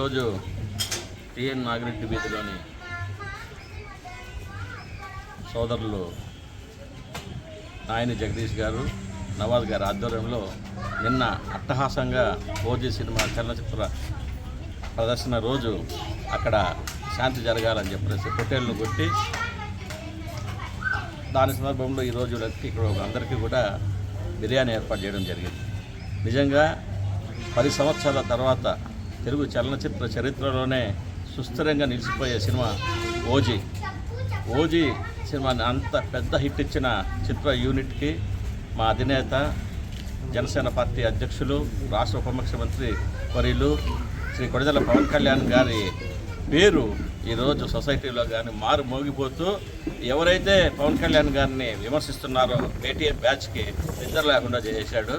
ఈరోజు టిఎన్ నాగిరెడ్డి వీధిలోని సోదరులు నాయని జగదీష్ గారు నవాజ్ గారి ఆధ్వర్యంలో నిన్న అట్టహాసంగా ఓజీ సినిమా చలనచిత్ర ప్రదర్శన రోజు అక్కడ శాంతి జరగాలని చెప్పేసి పొట్టేళ్ళను కొట్టి దాని సందర్భంలో ఈరోజు ఇక్కడ అందరికీ కూడా బిర్యానీ ఏర్పాటు చేయడం జరిగింది. నిజంగా పది సంవత్సరాల తర్వాత తెలుగు చలనచిత్ర చరిత్రలోనే సుస్థిరంగా నిలిచిపోయే సినిమా ఓజీ. ఓజీ సినిమాని అంత పెద్ద హిట్ ఇచ్చిన చిత్ర యూనిట్కి మా అధినేత జనసేన పార్టీ అధ్యక్షులు రాష్ట్ర ఉప ముఖ్యమంత్రి వర్యులు శ్రీ కొడదల పవన్ కళ్యాణ్ గారి పేరు ఈరోజు సొసైటీలో కానీ మారు మోగిపోతూ ఎవరైతే పవన్ కళ్యాణ్ గారిని విమర్శిస్తున్నారో పేటీఎం బ్యాచ్కి నిద్ర లేకుండా చేశాడు.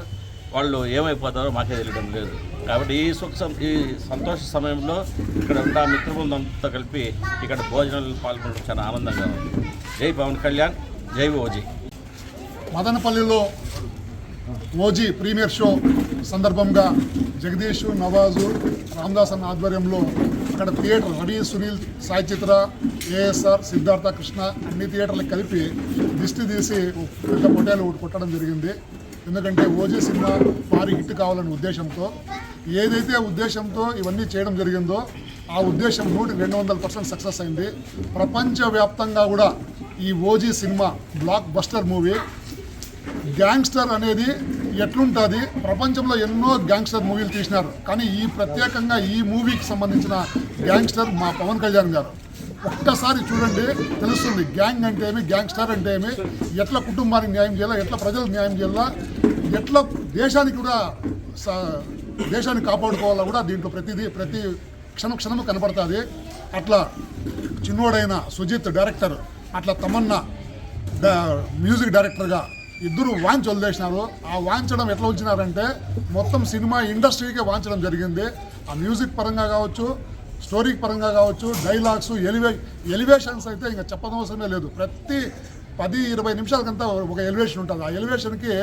వాళ్ళు ఏమైపోతారో మాకే తెలియడం లేదు. కాబట్టి ఈ సుఖ ఈ సంతోష సమయంలో ఇక్కడ ఉన్న మిత్రబృందంతో కలిపి ఇక్కడ భోజనాలు పాల్గొనడం చాలా ఆనందంగా ఉంది. జై పవన్ కళ్యాణ్ జై ఓజీ. మదనపల్లిలో ఓజీ ప్రీమియర్ షో సందర్భంగా జగదీష్ నవాజు రామదాస్ అన్న ఆధ్వర్యంలో అక్కడ థియేటర్ రవి సునీల్ సాయి చిత్ర ఏఎస్ఆర్ సిద్ధార్థ కృష్ణ అన్ని థియేటర్లకు కలిపి దిష్టి తీసి పెద్ద పొట్టేలు ఒకటి కొట్టడం జరిగింది. ఎందుకంటే ఓజీ సినిమా భారీ హిట్ కావాలనే ఉద్దేశంతో ఏదైతే ఉద్దేశంతో ఇవన్నీ చేయడం జరిగిందో ఆ ఉద్దేశం నూటి రెండు వందల పర్సెంట్ సక్సెస్ అయింది. ప్రపంచవ్యాప్తంగా కూడా ఈ OG cinema blockbuster movie gangster అనేది ఎట్లుంటుంది? ప్రపంచంలో ఎన్నో గ్యాంగ్స్టర్ మూవీలు తీసినారు. కానీ ఈ ప్రత్యేకంగా ఈ మూవీకి సంబంధించిన గ్యాంగ్స్టర్ మా పవన్ కళ్యాణ్ గారు. ఒక్కసారి చూడండి తెలుస్తుంది. గ్యాంగ్ అంటే ఏమి? గ్యాంగ్స్టర్ అంటే ఏమి? ఎట్లా కుటుంబానికి న్యాయం చేయాలా? ఎట్లా ప్రజలకు న్యాయం చేయాలా? ఎట్లా దేశానికి కూడా దేశాన్ని కాపాడుకోవాలా కూడా దీంట్లో ప్రతిదీ ప్రతి క్షణ క్షణము కనపడుతుంది అట్లా చిన్నోడైన సుజిత్ డైరెక్టర్ అట్లా తమన్నా మ్యూజిక్ డైరెక్టర్గా ఇద్దరు వాంచ్ వదిలేసినారు ఆ వాంచడం ఎట్లా వచ్చినారంటే మొత్తం సినిమా ఇండస్ట్రీకే వాంచడం జరిగింది. ఆ మ్యూజిక్ పరంగా కావచ్చు స్టోరీ పరంగా కావచ్చు డైలాగ్స్ ఎలివే ఎలివేషన్స్ అయితే ఇంకా చెప్పనవసరమే లేదు. ప్రతి పది ఇరవై నిమిషాలకంతా ఒక ఎలివేషన్ ఉంటుంది. ఆ ఎలివేషన్కి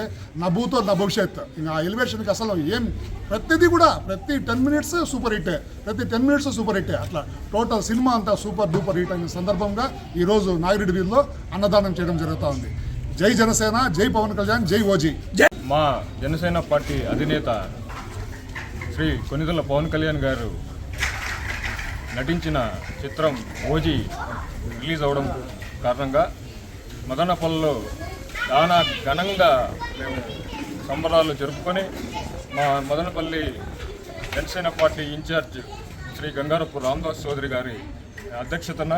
నా భూతో నా భవిష్యత్ ఇంకా ఆ ఎలివేషన్కి అసలు ఏం ప్రతిదీ కూడా ప్రతి టెన్ మినిట్స్ సూపర్ హిట్ ప్రతి టెన్ మినిట్స్ సూపర్ హిట్ అట్లా టోటల్ సినిమా అంతా సూపర్ డూపర్ హిట్ అయిన సందర్భంగా ఈరోజు నాగిరెడ్డి వీధిలో అన్నదానం చేయడం జరుగుతూ ఉంది. జై జనసేన జై పవన్ కళ్యాణ్ జై ఓజీ. మా జనసేన పార్టీ అధినేత శ్రీ కొనిదల పవన్ కళ్యాణ్ గారు నటించిన చిత్రం ఓజీ రిలీజ్ అవడం కారణంగా మదనపల్లిలో చాలా ఘనంగా మేము సంబరాలు జరుపుకొని మా Madanapalle Janasena party in charge Shri Gangarapu Ramadas Chowdary గారి అధ్యక్షతన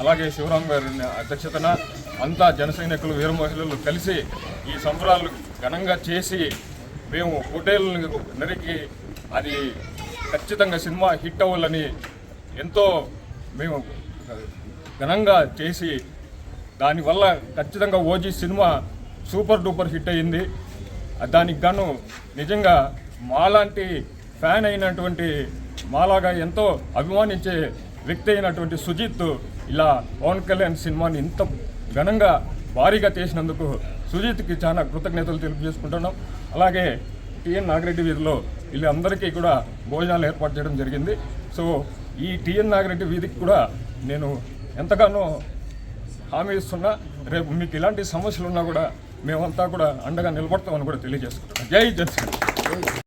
అలాగే శివరాం గారి అధ్యక్షతన అంతా జనసైనికులు వీర మహిళలు కలిసి ఈ సంబరాలు ఘనంగా చేసి మేము హోటల్ను నరికి అది ఖచ్చితంగా సినిమా హిట్ అవ్వాలని ఎంతో మేము ఘనంగా చేసి దానివల్ల ఖచ్చితంగా OG cinema super duper hit అయింది దానికి గాను నిజంగా మాలాంటి ఫ్యాన్ అయినటువంటి మాలాగా ఎంతో అభిమానించే వ్యక్తి అయినటువంటి సుజిత్ ఇలా పవన్ కళ్యాణ్ సినిమాని ఇంత ఘనంగా భారీగా చేసినందుకు సుజిత్కి చాలా కృతజ్ఞతలు తెలియజేసుకుంటున్నాం అలాగే టిఎన్ నాగిరెడ్డి వీధిలో వీళ్ళందరికీ కూడా భోజనాలు ఏర్పాటు చేయడం జరిగింది. సో ఈ టిఎన్ నాగిరెడ్డి వీధికి కూడా నేను ఎంతగానో హామీ ఇస్తున్నా. రేపు మీకు ఇలాంటి సమస్యలు ఉన్నా కూడా మేమంతా కూడా అండగా నిలబడతామని కూడా తెలియజేసుకుంటున్నాం. జై జనసేన